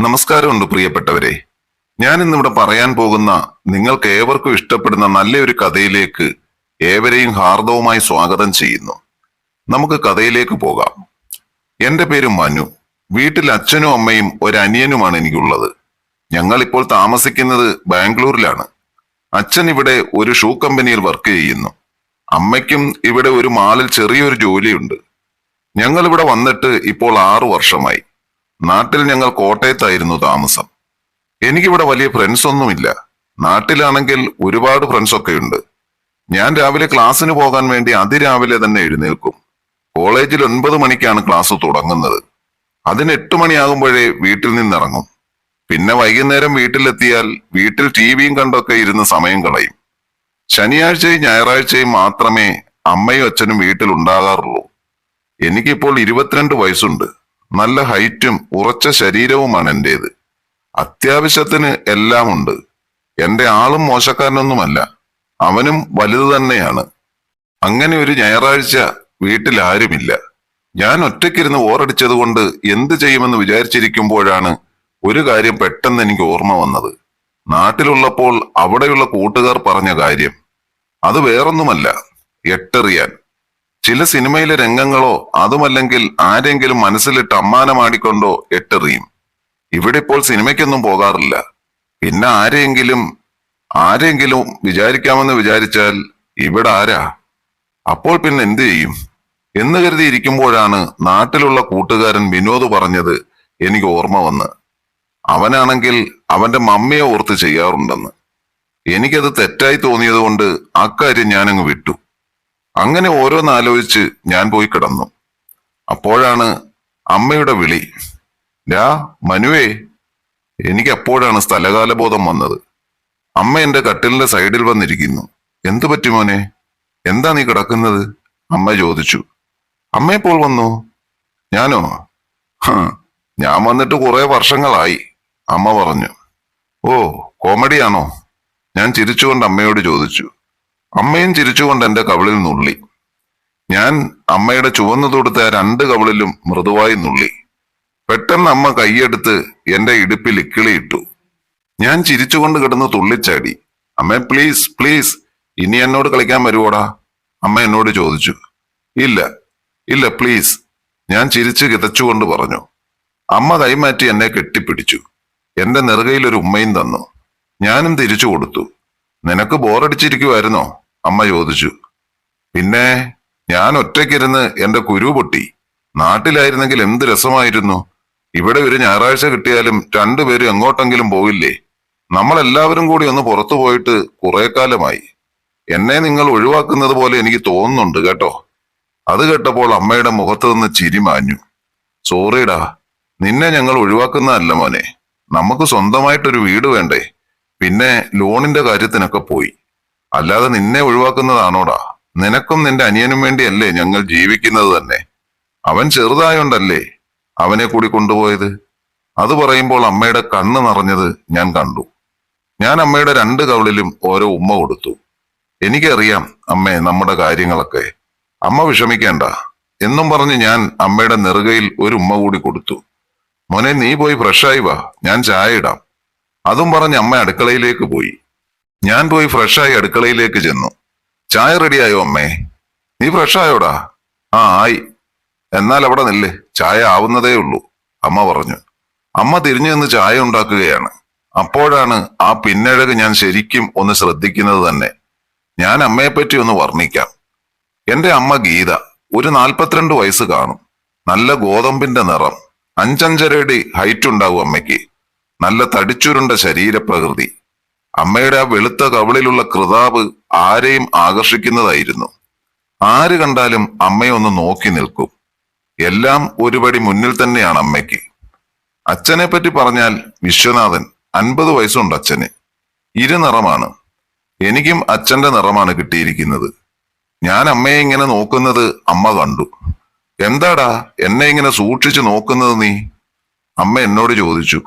നമസ്കാരമുണ്ട് പ്രിയപ്പെട്ടവരെ. ഞാൻ ഇന്നിവിടെ പറയാൻ പോകുന്ന നിങ്ങൾക്ക് ഏവർക്കും ഇഷ്ടപ്പെടുന്ന നല്ലൊരു കഥയിലേക്ക് ഏവരെയും ഹാർദവുമായി സ്വാഗതം ചെയ്യുന്നു. നമുക്ക് കഥയിലേക്ക് പോകാം. എന്റെ പേര് മനു. വീട്ടിൽ അച്ഛനും അമ്മയും ഒരു അനിയനുമാണ് എനിക്കുള്ളത്. ഞങ്ങൾ ഇപ്പോൾ താമസിക്കുന്നത് ബാംഗ്ലൂരിലാണ്. അച്ഛൻ ഇവിടെ ഒരു ഷൂ കമ്പനിയിൽ വർക്ക് ചെയ്യുന്നു. അമ്മയ്ക്കും ഇവിടെ ഒരു മാളിൽ ചെറിയൊരു ജോലിയുണ്ട്. ഞങ്ങൾ ഇവിടെ വന്നിട്ട് ഇപ്പോൾ ആറു വർഷമായി. നാട്ടിൽ ഞങ്ങൾ കോട്ടയത്തായിരുന്നു താമസം. എനിക്കിവിടെ വലിയ ഫ്രണ്ട്സ് ഒന്നുമില്ല. നാട്ടിലാണെങ്കിൽ ഒരുപാട് ഫ്രണ്ട്സ് ഒക്കെ ഉണ്ട് ഞാൻ രാവിലെ ക്ലാസ്സിന് പോകാൻ വേണ്ടി അതിരാവിലെ തന്നെ എഴുന്നേൽക്കും. കോളേജിൽ ഒൻപത് മണിക്കാണ് ക്ലാസ് തുടങ്ങുന്നത്. അതിന് എട്ട് മണിയാകുമ്പോഴേ വീട്ടിൽ നിന്നിറങ്ങും. പിന്നെ വൈകുന്നേരം വീട്ടിലെത്തിയാൽ വീട്ടിൽ ടി വിയും കണ്ടൊക്കെ ഇരുന്ന് സമയം കളയും. ശനിയാഴ്ചയും ഞായറാഴ്ചയും മാത്രമേ അമ്മയും അച്ഛനും വീട്ടിൽ ഉണ്ടാകാറുള്ളൂ എനിക്കിപ്പോൾ ഇരുപത്തിരണ്ട് വയസ്സുണ്ട്. നല്ല ഹൈറ്റും ഉറച്ച ശരീരവുമാണ് എന്റേത്. അത്യാവശ്യത്തിന് എല്ലാം ഉണ്ട് എന്റെ ആളും മോശക്കാരനൊന്നുമല്ല. അവനും വലുത് തന്നെയാണ്. അങ്ങനെ ഒരു ഞായറാഴ്ച വീട്ടിൽ ആരുമില്ല. ഞാൻ ഒറ്റയ്ക്കിരുന്ന് ഓറടിച്ചത് കൊണ്ട് എന്ത് ചെയ്യുമെന്ന് വിചാരിച്ചിരിക്കുമ്പോഴാണ് ഒരു കാര്യം പെട്ടെന്ന് എനിക്ക് ഓർമ്മ വന്നത്. നാട്ടിലുള്ളപ്പോൾ അവിടെയുള്ള കൂട്ടുകാർ പറഞ്ഞ കാര്യം. അത് വേറൊന്നുമല്ല. എട്ടെറിയാൻ. ചില സിനിമയിലെ രംഗങ്ങളോ അതുമല്ലെങ്കിൽ ആരെങ്കിലും മനസ്സിലിട്ട് അമ്മാനമാടിക്കൊണ്ടോ എട്ടെറിയും. ഇവിടെ ഇപ്പോൾ സിനിമയ്ക്കൊന്നും പോകാറില്ല. പിന്നെ ആരെയെങ്കിലും ആരെങ്കിലും വിചാരിക്കാമെന്ന് വിചാരിച്ചാൽ ഇവിടെ ആരാ? അപ്പോൾ പിന്നെ എന്തു ചെയ്യും? എന്ന് കരുതി ഇരിക്കുമ്പോഴാണ് നാട്ടിലുള്ള കൂട്ടുകാരൻ വിനോദ് പറഞ്ഞത് എനിക്ക് ഓർമ്മ വന്ന്. അവനാണെങ്കിൽ അവന്റെ മമ്മിയെ ഓർത്ത് ചെയ്യാറുണ്ടെന്ന്. എനിക്കത് തെറ്റായി തോന്നിയത് കൊണ്ട് അക്കാര്യം ഞാനങ്ങ് വിട്ടു. അങ്ങനെ ഓരോന്നാലോചിച്ച് ഞാൻ പോയി കിടന്നു. അപ്പോഴാണ് അമ്മയുടെ വിളി. രാ മനുവേ എനിക്ക് അപ്പോഴാണ് സ്ഥലകാലബോധം വന്നത്. അമ്മ എന്റെ കട്ടിലിന്റെ സൈഡിൽ വന്നിരിക്കുന്നു. എന്തു പറ്റി മോനെ? എന്താ നീ കിടക്കുന്നത്? അമ്മ ചോദിച്ചു. അമ്മ എപ്പോൾ വന്നു? ഞാനോ? ഞാൻ വന്നിട്ട് കുറെ വർഷങ്ങളായി അമ്മ പറഞ്ഞു. ഓ കോമഡിയാണോ? ഞാൻ ചിരിച്ചുകൊണ്ട് അമ്മയോട് ചോദിച്ചു. അമ്മയും ചിരിച്ചുകൊണ്ട് എന്റെ കവിളിൽ നുള്ളി. ഞാൻ അമ്മയുടെ ചുവന്നു തൊടുത്ത രണ്ട് കവിളിലും മൃദുവായി നുള്ളി. പെട്ടെന്ന് അമ്മ കൈയെടുത്ത് എന്റെ ഇടുപ്പിൽ ഇക്കിളിയിട്ടു ഞാൻ ചിരിച്ചുകൊണ്ട് കിടന്ന് തുള്ളിച്ചാടി. അമ്മ പ്ലീസ് പ്ലീസ് ഇനി എന്നോട് കളിക്കാൻ വരുവോടാ? അമ്മ എന്നോട് ചോദിച്ചു. ഇല്ല ഇല്ല പ്ലീസ് ഞാൻ ചിരിച്ച് കിതച്ചുകൊണ്ട് പറഞ്ഞു. അമ്മ കൈമാറ്റി എന്നെ കെട്ടിപ്പിടിച്ചു. എന്റെ നെറുകയിൽ ഒരു ഉമ്മയും തന്നു. ഞാനും തിരിച്ചു കൊടുത്തു. നിനക്ക് ബോറടിച്ചിരിക്കുമായിരുന്നോ അമ്മ ചോദിച്ചു. പിന്നെ ഞാൻ ഒറ്റയ്ക്കിരുന്ന് എന്റെ കുരു പൊട്ടി. നാട്ടിലായിരുന്നെങ്കിൽ എന്ത് രസമായിരുന്നു? ഇവിടെ ഒരു ഞായറാഴ്ച കിട്ടിയാലും രണ്ടുപേരും എങ്ങോട്ടെങ്കിലും പോവില്ലേ? നമ്മളെല്ലാവരും കൂടി ഒന്ന് പുറത്തു പോയിട്ട് കുറെ കാലമായി. എന്നെ നിങ്ങൾ ഒഴിവാക്കുന്നത് പോലെ എനിക്ക് തോന്നുന്നുണ്ട് കേട്ടോ. അത് കേട്ടപ്പോൾ അമ്മയുടെ മുഖത്ത് നിന്ന് ചിരി മാഞ്ഞു. സോറിടാ നിന്നെ ഞങ്ങൾ ഒഴിവാക്കുന്നതല്ല മോനെ. നമുക്ക് സ്വന്തമായിട്ടൊരു വീട് വേണ്ടേ? പിന്നെ ലോണിന്റെ കാര്യത്തിനൊക്കെ പോയി. അല്ലാതെ നിന്നെ ഒഴിവാക്കുന്നതാണോടാ? നിനക്കും നിന്റെ അനിയനും വേണ്ടിയല്ലേ ഞങ്ങൾ ജീവിക്കുന്നത് തന്നെ? അവൻ ചെറുതായോണ്ടല്ലേ അവനെ കൂടി കൊണ്ടുപോയത്? അത് പറയുമ്പോൾ അമ്മയുടെ കണ്ണ് നിറഞ്ഞത് ഞാൻ കണ്ടു. ഞാൻ അമ്മയുടെ രണ്ട് കവളിലും ഓരോ ഉമ്മ കൊടുത്തു. എനിക്കറിയാം അമ്മേ നമ്മുടെ കാര്യങ്ങളൊക്കെ. അമ്മ വിഷമിക്കേണ്ട. എന്നും പറഞ്ഞ് ഞാൻ അമ്മയുടെ നെറുകയിൽ ഒരു ഉമ്മ കൂടി കൊടുത്തു. മോനെ നീ പോയി ഫ്രഷായി വാ. ഞാൻ ചായ ഇടാം. അതും പറഞ്ഞ് അമ്മ അടുക്കളയിലേക്ക് പോയി. ഞാൻ പോയി ഫ്രഷായി അടുക്കളയിലേക്ക് ചെന്നു. ചായ റെഡിയായോ അമ്മേ? നീ ഫ്രഷായോടാ? ആ ആയി. എന്നാൽ അവിടെ നില്ല്. ചായ ആവുന്നതേ ഉള്ളൂ അമ്മ പറഞ്ഞു. അമ്മ തിരിഞ്ഞു നിന്ന് ചായ ഉണ്ടാക്കുകയാണ്. അപ്പോഴാണ് ആ പിന്നഴക് ഞാൻ ശരിക്കും ഒന്ന് ശ്രദ്ധിക്കുന്നത് തന്നെ. ഞാൻ അമ്മയെപ്പറ്റി ഒന്ന് വർണിക്കാം. എന്റെ അമ്മ ഗീത ഒരു നാൽപ്പത്തിരണ്ട് വയസ്സ് കാണും. നല്ല ഗോതമ്പിന്റെ നിറം. അഞ്ചഞ്ചരടി ഹൈറ്റ് ഉണ്ടാവും അമ്മയ്ക്ക്. നല്ല തടിച്ചുരുണ്ട ശരീരപ്രകൃതി. അമ്മയുടെ ആ വെളുത്ത കവിളിലുള്ള കൃതാവ് ആരെയും ആകർഷിക്കുന്നതായിരുന്നു. ആര് കണ്ടാലും അമ്മയെ ഒന്ന് നോക്കി നിൽക്കും. എല്ലാം ഒരുപടി മുന്നിൽ തന്നെയാണ് അമ്മയ്ക്ക്. അച്ഛനെ പറ്റി പറഞ്ഞാൽ വിശ്വനാഥൻ അൻപത് വയസ്സുണ്ട് അച്ഛന്. ഇരുനിറമാണ് എനിക്കും അച്ഛന്റെ നിറമാണ് കിട്ടിയിരിക്കുന്നത്. ഞാൻ അമ്മയെ ഇങ്ങനെ നോക്കുന്നത് അമ്മ കണ്ടു. എന്താടാ എന്നെ ഇങ്ങനെ സൂക്ഷിച്ചു നോക്കുന്നത് നീ? അമ്മ എന്നോട് ചോദിച്ചു.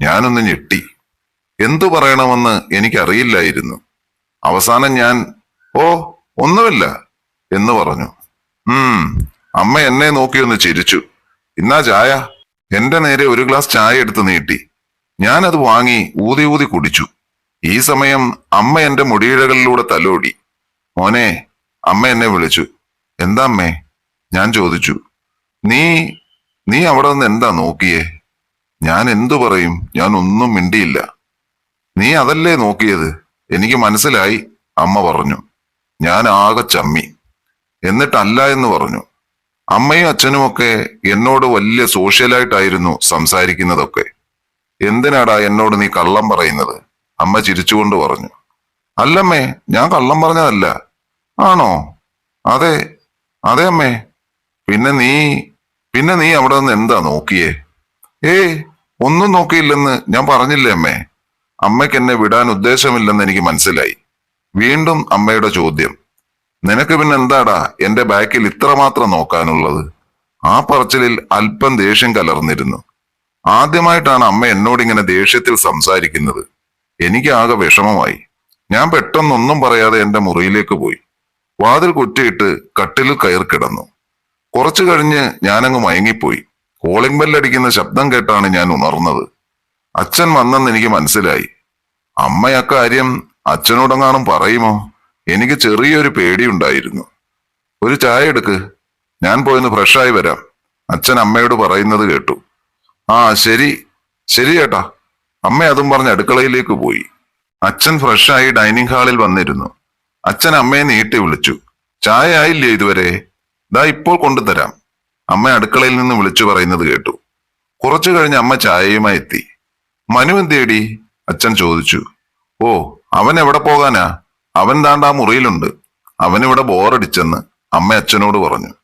ഞാനൊന്ന് ഞെട്ടി. എന്തു പറയണമെന്ന് എനിക്കറിയില്ലായിരുന്നു. അവസാനം ഞാൻ ഓ ഒന്നുമില്ല എന്ന് പറഞ്ഞു. ഉം അമ്മ എന്നെ നോക്കിയൊന്ന് ചിരിച്ചു. ഇന്നാ ചായ? എന്റെ നേരെ ഒരു ഗ്ലാസ് ചായ എടുത്ത് നീട്ടി. ഞാനത് വാങ്ങി ഊതി ഊതി കുടിച്ചു. ഈ സമയം അമ്മ എന്റെ മുടിയിഴകളിലൂടെ തലോടി. മോനെ അമ്മ എന്നെ വിളിച്ചു. എന്താ അമ്മേ? ഞാൻ ചോദിച്ചു. നീ നീ അവിടെ നിന്ന് എന്താ നോക്കിയേ? ഞാൻ എന്തു പറയും? ഞാൻ ഒന്നും മിണ്ടിയില്ല. നീ അതല്ലേ നോക്കിയത്? എനിക്ക് മനസ്സിലായി അമ്മ പറഞ്ഞു. ഞാൻ ആകെ ചമ്മി. എന്നിട്ടല്ല എന്ന് പറഞ്ഞു. അമ്മയും അച്ഛനുമൊക്കെ എന്നോട് വലിയ സോഷ്യലായിട്ടായിരുന്നു സംസാരിക്കുന്നതൊക്കെ. എന്തിനാടാ എന്നോട് നീ കള്ളം പറയുന്നത്? അമ്മ ചിരിച്ചുകൊണ്ട് പറഞ്ഞു. അല്ലമ്മേ ഞാൻ കള്ളം പറഞ്ഞതല്ല. ആണോ? അതെ അതെ അമ്മേ. പിന്നെ നീ പിന്നെ നീ അവിടെ നിന്ന് എന്താ നോക്കിയേ? ഏ ഒന്നും നോക്കിയില്ലെന്ന് ഞാൻ പറഞ്ഞില്ലേ അമ്മേ? അമ്മയ്ക്ക് എന്നെ വിടാൻ ഉദ്ദേശമില്ലെന്ന് എനിക്ക് മനസ്സിലായി. വീണ്ടും അമ്മയുടെ ചോദ്യം. നിനക്ക് പിന്നെ എന്താടാ എന്റെ ബാക്കിൽ ഇത്രമാത്രം നോക്കാനുള്ളത്? ആ പറച്ചിലിൽ അല്പം ദേഷ്യം കലർന്നിരുന്നു. ആദ്യമായിട്ടാണ് അമ്മ എന്നോട് ഇങ്ങനെ ദേഷ്യത്തിൽ സംസാരിക്കുന്നത്. എനിക്ക് ആകെ വിഷമമായി. ഞാൻ പെട്ടെന്നൊന്നും പറയാതെ എന്റെ മുറിയിലേക്ക് പോയി. വാതിൽ കുറ്റിയിട്ട് കട്ടിലിൽ കയർ കിടന്നു. കുറച്ചു കഴിഞ്ഞ് ഞാനങ്ങ് മയങ്ങിപ്പോയി. കോളിംഗ് ബെല്ലടിക്കുന്ന ശബ്ദം കേട്ടാണ് ഞാൻ ഉണർന്നത്. അച്ഛൻ വന്നെന്ന് എനിക്ക് മനസ്സിലായി. അമ്മ അക്കാര്യം അച്ഛനോടെങ്ങാനും പറയുമോ? എനിക്ക് ചെറിയൊരു പേടിയുണ്ടായിരുന്നു. ഒരു ചായ എടുക്ക്. ഞാൻ പോയിന്ന് ഫ്രഷായി വരാം. അച്ഛൻ അമ്മയോട് പറയുന്നത് കേട്ടു. ആ ശരി. ശരി ചേട്ടാ അമ്മ അതും പറഞ്ഞ് അടുക്കളയിലേക്ക് പോയി. അച്ഛൻ ഫ്രഷായി ഡൈനിങ് ഹാളിൽ വന്നിരുന്നു. അച്ഛൻ അമ്മയെ നീട്ടി വിളിച്ചു. ചായ ആയില്ലേ ഇതുവരെ? ദാ ഇപ്പോൾ കൊണ്ടുതരാം. അമ്മ അടുക്കളയിൽ നിന്ന് വിളിച്ചു പറയുന്നത് കേട്ടു. കുറച്ചു കഴിഞ്ഞ് അമ്മ ചായയുമായി എത്തി. മനു എന്തേടി അച്ഛൻ ചോദിച്ചു ഓ അവൻ എവിടെ പോകാനാ? അവൻ താണ്ട ആ മുറിയിലുണ്ട് അവനിവിടെ ബോറടിച്ചെന്ന് അമ്മ അച്ഛനോട് പറഞ്ഞു.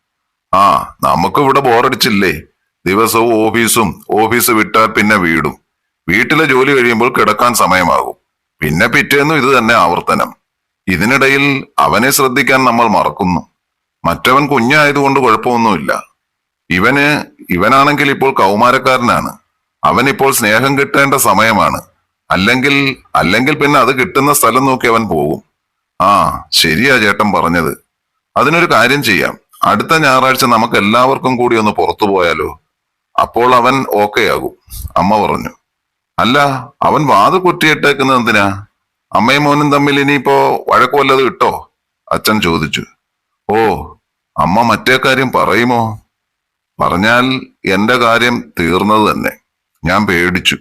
ആ നമുക്ക് ഇവിടെ ബോറടിച്ചില്ലേ? ദിവസവും ഓഫീസും ഓഫീസ് വിട്ടാൽ പിന്നെ വീടും. വീട്ടിലെ ജോലി കഴിയുമ്പോൾ കിടക്കാൻ സമയമാകും. പിന്നെ പിറ്റേന്നും ഇത് തന്നെ ആവർത്തനം. ഇതിനിടയിൽ അവനെ ശ്രദ്ധിക്കാൻ നമ്മൾ മറക്കുന്നു. മറ്റവൻ കുഞ്ഞായതുകൊണ്ട് കുഴപ്പമൊന്നുമില്ല. ഇവന് ഇവനാണെങ്കിൽ ഇപ്പോൾ കൗമാരക്കാരനാണ്. അവനിപ്പോൾ സ്നേഹം കിട്ടേണ്ട സമയമാണ്. അല്ലെങ്കിൽ അല്ലെങ്കിൽ പിന്നെ അത് കിട്ടുന്ന സ്ഥലം നോക്കി അവൻ പോകും. ആ ശരിയാ ചേട്ടൻ പറഞ്ഞത്. അതിനൊരു കാര്യം ചെയ്യാം. അടുത്ത ഞായറാഴ്ച നമുക്ക് എല്ലാവർക്കും കൂടി ഒന്ന് പുറത്തു പോയാലോ? അപ്പോൾ അവൻ ഓക്കെ ആകും അമ്മ പറഞ്ഞു. അല്ല അവൻ വാത് കുറ്റിയിട്ടേക്കുന്നത് എന്തിനാ? അമ്മയും മോനും തമ്മിൽ ഇനിയിപ്പോ വഴക്കുമല്ലത് കിട്ടോ അച്ഛൻ ചോദിച്ചു. ഓ അമ്മ മറ്റേ കാര്യം പറയുമോ? പറഞ്ഞാൽ എന്റെ കാര്യം തീർന്നത് തന്നെ. ഞാൻ പേടിച്ചു.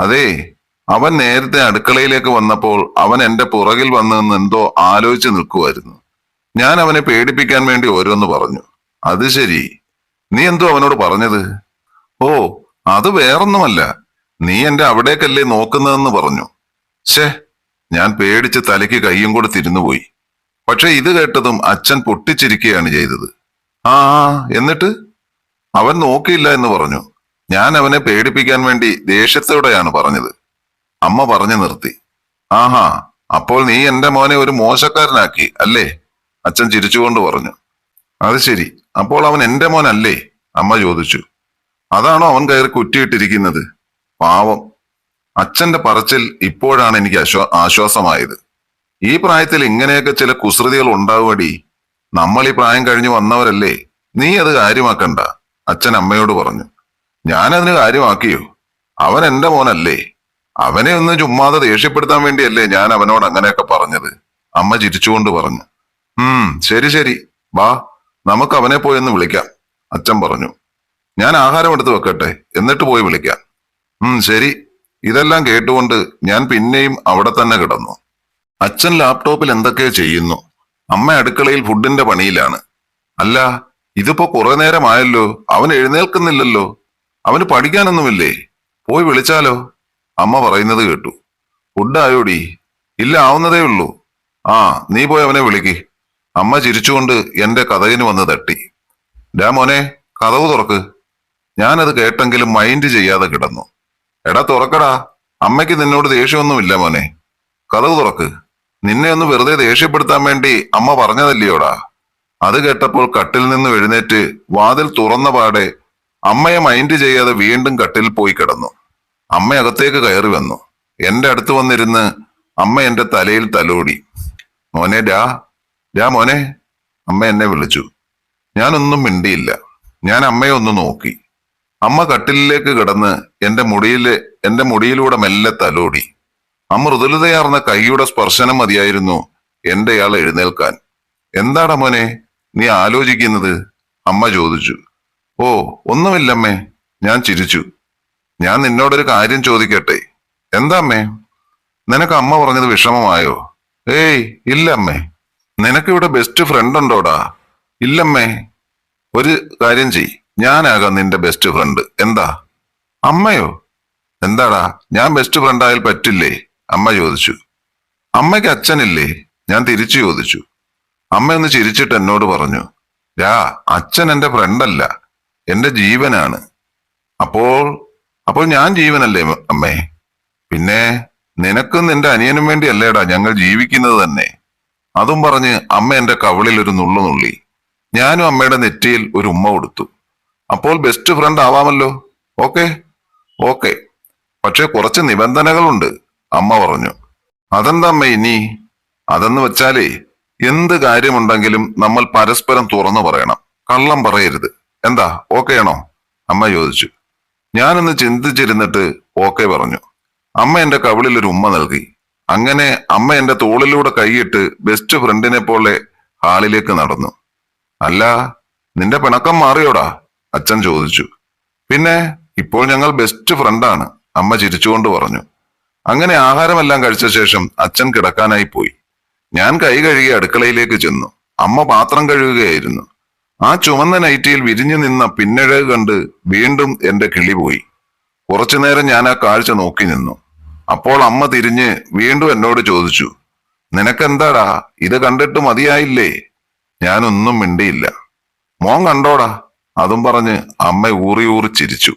അതേ അവൻ നേരത്തെ അടുക്കളയിലേക്ക് വന്നപ്പോൾ അവൻ എന്റെ പുറകിൽ വന്നു എന്തോ ആലോചിച്ച് നിൽക്കുമായിരുന്നു ഞാൻ അവനെ പേടിപ്പിക്കാൻ വേണ്ടി ഓരോന്ന് പറഞ്ഞു. അത് ശരി. നീ എന്തോ അവനോട് പറഞ്ഞത്? ഓ അത് വേറൊന്നുമല്ല. നീ എന്റെ അവിടേക്കല്ലേ നോക്കുന്നതെന്ന് പറഞ്ഞു. ഷേ ഞാൻ പേടിച്ച് തലയ്ക്ക് കയ്യും കൂടെ തിരുന്നുപോയി പക്ഷെ ഇത് കേട്ടതും അച്ഛൻ പൊട്ടിച്ചിരിക്കുകയാണ് ചെയ്തത്. ആ, എന്നിട്ട്? അവൻ നോക്കിയില്ല എന്ന് പറഞ്ഞു. ഞാൻ അവനെ പേടിപ്പിക്കാൻ വേണ്ടി ദേഷ്യത്തോടെയാണ് പറഞ്ഞത്. അമ്മ പറഞ്ഞു നിർത്തി. ആഹാ അപ്പോൾ നീ എന്റെ മോനെ ഒരു മോശക്കാരനാക്കി അല്ലേ? അച്ഛൻ ചിരിച്ചുകൊണ്ട് പറഞ്ഞു. അത് ശരി അപ്പോൾ അവൻ എന്റെ മോനല്ലേ? അമ്മ ചോദിച്ചു. അതാണോ അവൻ കയറി കുറ്റിയിട്ടിരിക്കുന്നത്? പാവം. അച്ഛന്റെ പറച്ചിൽ ഇപ്പോഴാണ് എനിക്ക് അശ്വ ആശ്വാസമായത്. ഈ പ്രായത്തിൽ ഇങ്ങനെയൊക്കെ ചില കുസൃതികൾ ഉണ്ടാവുമടി നമ്മൾ ഈ പ്രായം കഴിഞ്ഞു വന്നവരല്ലേ? നീ അത് കാര്യമാക്കണ്ട അച്ഛൻ അമ്മയോട് പറഞ്ഞു. ഞാനതിന് കാര്യമാക്കിയോ? അവൻ എന്റെ മോനല്ലേ? അവനെ ഒന്ന് ചുമ്മാതെ ദേഷ്യപ്പെടുത്താൻ വേണ്ടിയല്ലേ ഞാൻ അവനോട് അങ്ങനെയൊക്കെ പറഞ്ഞത്. അമ്മ ചിരിച്ചുകൊണ്ട് പറഞ്ഞു. ഉം ശരി ശരി. വാ നമുക്ക് അവനെ പോയി ഒന്ന് വിളിക്കാം. അച്ഛൻ പറഞ്ഞു. ഞാൻ ആഹാരം എടുത്ത് വെക്കട്ടെ എന്നിട്ട് പോയി വിളിക്കാം. ഉം ശരി. ഇതെല്ലാം കേട്ടുകൊണ്ട് ഞാൻ പിന്നെയും അവിടെ തന്നെ കിടന്നു. അച്ഛൻ ലാപ്ടോപ്പിൽ എന്തൊക്കെയോ ചെയ്യുന്നു. അമ്മ അടുക്കളയിൽ ഫുഡിന്റെ പണിയിലാണ്. അല്ല ഇതിപ്പോ കുറെ നേരമായല്ലോ. അവൻ എഴുന്നേൽക്കുന്നില്ലല്ലോ. അവന് പഠിക്കാനൊന്നുമില്ലേ? പോയി വിളിച്ചാലോ? അമ്മ പറയുന്നത് കേട്ടു. ഫുഡ് ആയോടി? ഇല്ല ആവുന്നതേ ഉള്ളൂ. ആ നീ പോയി അവനെ വിളിക്ക്. അമ്മ ചിരിച്ചുകൊണ്ട് എന്റെ കഥകിന് വന്ന് തട്ടി. ഡാ മോനെ കഥവ് തുറക്ക്. ഞാനത് കേട്ടെങ്കിലും മൈൻഡ് ചെയ്യാതെ കിടന്നു. എടാ തുറക്കടാ. അമ്മയ്ക്ക് നിന്നോട് ദേഷ്യമൊന്നുമില്ല മോനെ. കഥവ് തുറക്ക്. നിന്നെ ഒന്ന് വെറുതെ ദേഷ്യപ്പെടുത്താൻ വേണ്ടി അമ്മ പറഞ്ഞതല്ലയോടാ? അത് കേട്ടപ്പോൾ കട്ടിൽ നിന്ന് എഴുന്നേറ്റ് വാതിൽ തുറന്ന പാടെ അമ്മയെ മൈൻഡ് ചെയ്യാതെ വീണ്ടും കട്ടിൽ പോയി കിടന്നു. അമ്മ അകത്തേക്ക് കയറി വന്നു. എന്റെ അടുത്ത് വന്നിരുന്ന് അമ്മ എന്റെ തലയിൽ തലോടി. മോനെ രാ രാ മോനെ. അമ്മ എന്നെ വിളിച്ചു. ഞാനൊന്നും മിണ്ടിയില്ല. ഞാൻ അമ്മയെ ഒന്ന് നോക്കി. അമ്മ കട്ടിലിലേക്ക് കിടന്ന് എന്റെ മുടിയിലെ എന്റെ മുടിയിലൂടെ മെല്ലെ തലോടി. ആ മൃദുലതയാർന്ന കൈയുടെ സ്പർശനം മതിയായിരുന്നു എന്റെ എഴുന്നേൽക്കാൻ. എന്താടാ മോനെ നീ ആലോചിക്കുന്നത്? അമ്മ ചോദിച്ചു. ഓ ഒന്നുമില്ലമ്മേ. ഞാൻ ചിരിച്ചു. ഞാൻ നിന്നോടൊരു കാര്യം ചോദിക്കട്ടെ? എന്താ അമ്മേ? നിനക്ക് അമ്മ പറഞ്ഞത് വിഷമമായോ? ഏയ് ഇല്ല അമ്മേ. നിനക്കിവിടെ ബെസ്റ്റ് ഫ്രണ്ട് ഉണ്ടോടാ? ഇല്ലമ്മേ ഒരു കാര്യം ചെയ് ഞാനാകാം നിന്റെ ബെസ്റ്റ് ഫ്രണ്ട് എന്താ? അമ്മയോ? എന്താടാ? ഞാൻ ബെസ്റ്റ് ഫ്രണ്ട് ആയാൽ പറ്റില്ലേ? അമ്മ ചോദിച്ചു. അമ്മയ്ക്ക് അച്ഛനില്ലേ? ഞാൻ തിരിച്ചു ചോദിച്ചു. അമ്മ ഒന്ന് ചിരിച്ചിട്ട് എന്നോട് പറഞ്ഞു രാ അച്ഛൻ എന്റെ ഫ്രണ്ടല്ല എന്റെ ജീവനാണ്. അപ്പോൾ അപ്പോൾ ഞാൻ ജീവനല്ലേ അമ്മേ? പിന്നെ നിനക്കും നിന്റെ അനിയനും വേണ്ടിയല്ലേടാ ഞങ്ങൾ ജീവിക്കുന്നത് തന്നെ. അതും പറഞ്ഞ് അമ്മ എന്റെ കവളിൽ ഒരു നുള്ളു നുള്ളി. ഞാനും അമ്മയുടെ നെറ്റിയിൽ ഒരു ഉമ്മ കൊടുത്തു. അപ്പോൾ ബെസ്റ്റ് ഫ്രണ്ട് ആവാമല്ലോ? ഓക്കെ? ഓക്കെ. പക്ഷെ കുറച്ച് നിബന്ധനകളുണ്ട് അമ്മ പറഞ്ഞു. അതെന്താ അമ്മ ഇനി? അതെന്ന് വെച്ചാലേ എന്ത് കാര്യമുണ്ടെങ്കിലും നമ്മൾ പരസ്പരം തുറന്നു പറയണം. കള്ളം പറയരുത്. എന്താ? ഓക്കെയാണോ അമ്മ ചോദിച്ചു. ഞാനൊന്ന് ചിന്തിച്ചിരുന്നിട്ട് ഓക്കെ പറഞ്ഞു. അമ്മ എന്റെ കവിളിൽ ഒരു ഉമ്മ നൽകി. അങ്ങനെ അമ്മ എന്റെ തോളിലൂടെ കൈയിട്ട് ബെസ്റ്റ് ഫ്രണ്ടിനെ പോലെ ഹാളിലേക്ക് നടന്നു. അല്ല നിന്റെ പിണക്കം മാറിയോടാ? അച്ഛൻ ചോദിച്ചു. പിന്നെ ഇപ്പോൾ ഞങ്ങൾ ബെസ്റ്റ് ഫ്രണ്ടാണ് അമ്മ ചിരിച്ചുകൊണ്ട് പറഞ്ഞു. അങ്ങനെ ആഹാരമെല്ലാം കഴിച്ച ശേഷം അച്ഛൻ കിടക്കാനായി പോയി. ഞാൻ കൈ കഴുകി അടുക്കളയിലേക്ക് ചെന്നു. അമ്മ പാത്രം കഴുകുകയായിരുന്നു. ആ ചുമന്ന നൈറ്റിയിൽ വിരിഞ്ഞു നിന്ന പിന്നഴക് കണ്ട് വീണ്ടും എന്റെ കിളി പോയി. കുറച്ചുനേരം ഞാൻ ആ കാഴ്ച നോക്കി നിന്നു. അപ്പോൾ അമ്മ തിരിഞ്ഞ് വീണ്ടും എന്നോട് ചോദിച്ചു നിനക്കെന്താടാ? ഇത് കണ്ടിട്ട് മതിയായില്ലേ? ഞാനൊന്നും മിണ്ടിയില്ല. മോൻ കണ്ടോടാ അതും പറഞ്ഞ് അമ്മ ഊറി ഊറി ചിരിച്ചു.